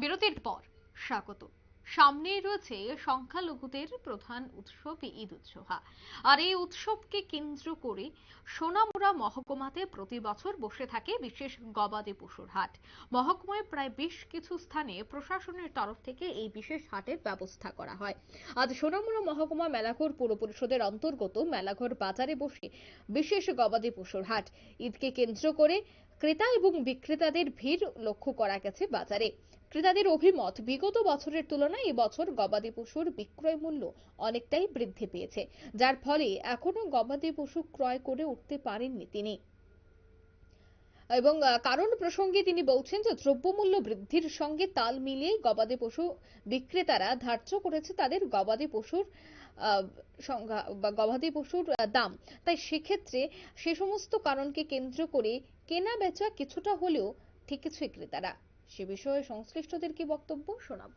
বিরতির পর স্বাগত। সামনেই রয়েছে সংখ্যালঘুদের প্রধান উৎসব ঈদ উৎসহা আর এই উৎসবকে কেন্দ্র করে সোনামুড়া মহকুমাতে প্রতি বছর বসে থাকে বিশেষ গবাদি পশুর হাট। মহকুমায় প্রায় বেশ কিছু স্থানে প্রশাসনের তরফ থেকে এই বিশেষ হাটের ব্যবস্থা করা হয়। আজ সোনামুড়া মহকুমা মেলাঘর পুর পরিষদের অন্তর্গত মেলাঘর বাজারে বসে বিশেষ গবাদি পশুর হাট। ঈদকে কেন্দ্র করে ক্রেতা এবং বিক্রেতাদের ভিড় লক্ষ্য করা গেছে বাজারে। ক্রেতাদের অভিমত, বিগত বছরের তুলনায় এবছর গবাদি পশুর বিক্রয় মূল্য অনেকটাই বৃদ্ধি পেয়েছে। যার ফলে এখনও গবাদি পশু ক্রয় করে উঠতে পারেননি তিনি। এবং কারণ প্রসঙ্গে তিনি বলছেন যে, দ্রব্যমূল্য বৃদ্ধির সঙ্গে তাল মিলিয়ে গবাদি পশু বিক্রেতারা ধার্য করেছে তাদের গবাদি পশুর গবাদি পশুর দাম। তাই সেক্ষেত্রে সে সমস্ত কারণকে কেন্দ্র করে কেনা বেচা কিছুটা হলেও ঠেকেছে ক্রেতারা। সে বিষয়ে সংশ্লিষ্টদের কি বক্তব্য শোনাব?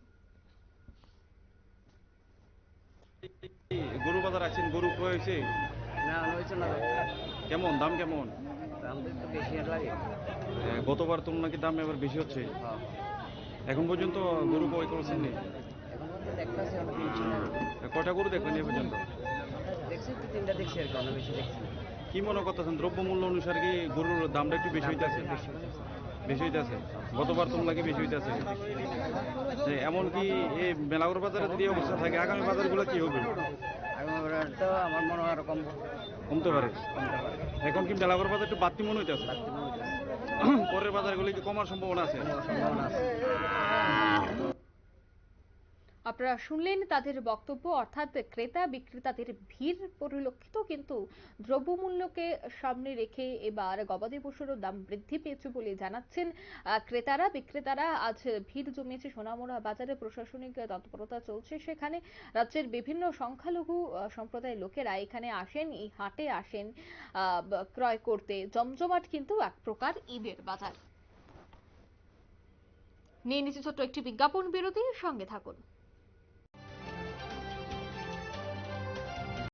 গরু বাজার আছেন গরু ক্রয় হয়েছে? না হয়েছে না। কেমন দাম কেমন? দাম তো বেশি লাগে। গতবার তো নাকি দাম এবার বেশি হচ্ছে? হ্যাঁ। এখন পর্যন্ত গরু ক্রয় করেছেন নি? কয়টা গরু দেখলেন এ পর্যন্ত? দেখছি তো তিনটা দেখছি আর বেশি। কি মনে করতেছেন দ্রব্যমূল্য অনুসারে কি গরুর দামটা একটু বেশি হইতেছে। বেশি হইতেছে। গতবার তো নাকি বেশি হইতেছে? এমনকি এই মেলাগর বাজারে যদি অবস্থা থাকে আগামী বাজারগুলো কি হবে? তো আমার মনে হয় কম কমতে পারে। এখন কি মেলাগর বাজার একটু বাড়তি মনে হইতেছে? পরের বাজারগুলি কি কমার সম্ভাবনা আছে? সম্ভাবনা আছে। আপনারা শুনলেন তাদের বক্তব্য, অর্থাৎ ক্রেতা বিক্রেতাদের ভিড় পরিলক্ষিত, কিন্তু দ্রব্যমূল্যকে সামনে রেখে এবার গবাদি পশুরও দাম বৃদ্ধি পেয়েছে বলে জানাচ্ছেন ক্রেতারা, বিক্রেতারা আজ ভিড় জমিয়েছে সোনামুড়া বাজারে। প্রশাসনিক তৎপরতা চলছে সেখানে। রাজ্যের বিভিন্ন সংখ্যালঘু সম্প্রদায়ের লোকেরা এখানে আসেন, এই হাটে আসেন ক্রয় করতে। জমজমাট কিন্তু এক প্রকার ঈদের বাজার। নিয়ে নিচ্ছে ছোট্ট একটি বিজ্ঞাপন বিরতির সঙ্গে থাকুন।